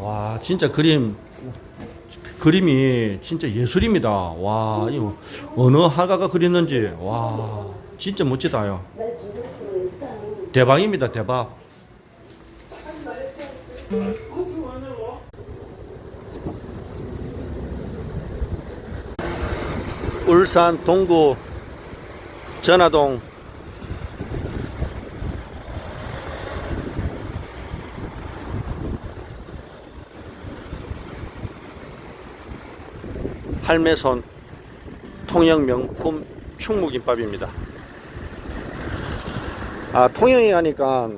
와, 진짜 그림, 그림이 진짜 예술입니다. 와, 이거 어느 화가가 그렸는지, 와, 진짜 멋지다요. 대박입니다, 대박. 울산 동구 전화동 할매손 통영 명품 충무김밥입니다. 아, 통영에 가니까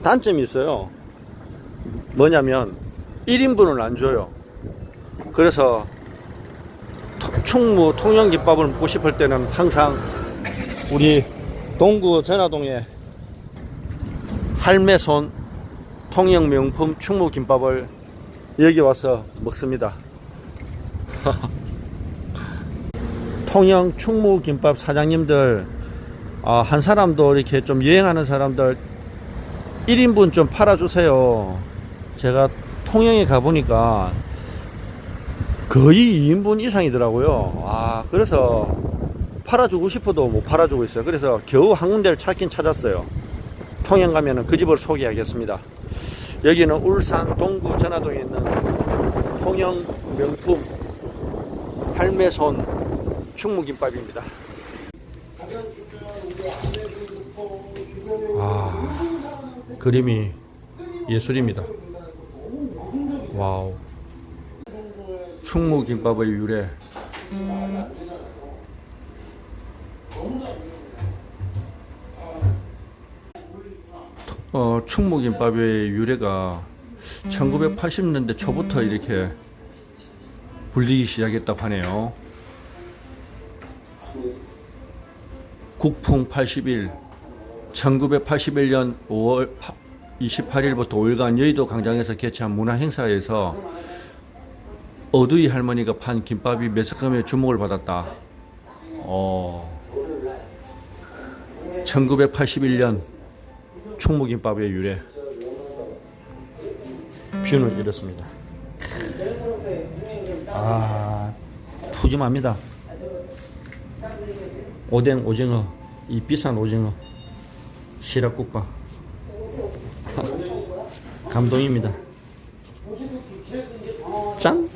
단점이 있어요. 뭐냐면 1인분을 안 줘요. 그래서 토- 충무 통영김밥을 먹고 싶을 때는 항상 우리 동구 전화동에 할매손 통영 명품 충무김밥을 여기 와서 먹습니다. 통영 충무김밥 사장님들 아, 한 사람도 이렇게 좀 여행하는 사람들 1인분 좀 팔아주세요. 제가 통영에 가보니까 거의 2인분 이상이더라고요. 아, 그래서 팔아주고 싶어도 못 팔아주고 있어요. 그래서 겨우 한 군데를 찾긴 찾았어요. 통영 가면은 그 집을 소개하겠습니다. 여기는 울산 동구 전화동에 있는 통영 명품 할매손 충무김밥입니다. 아, 그림이 예술입니다. 와우. 충무김밥의 유래. 어, 충무김밥의 유래가 1980년대 초부터 이렇게 불리기 시작했다고 하네요. 국풍 81, 1981년 5월 28일부터 5일간 여의도 광장에서 개최한 문화 행사에서 어두이 할머니가 판 김밥이 매스컴의 주목을 받았다. 어, 1981년 충무김밥의 유래. 뷰는 이렇습니다. 아 푸짐합니다. 오뎅 오징어 이 비싼 오징어 시락국밥. 감동입니다. 짠!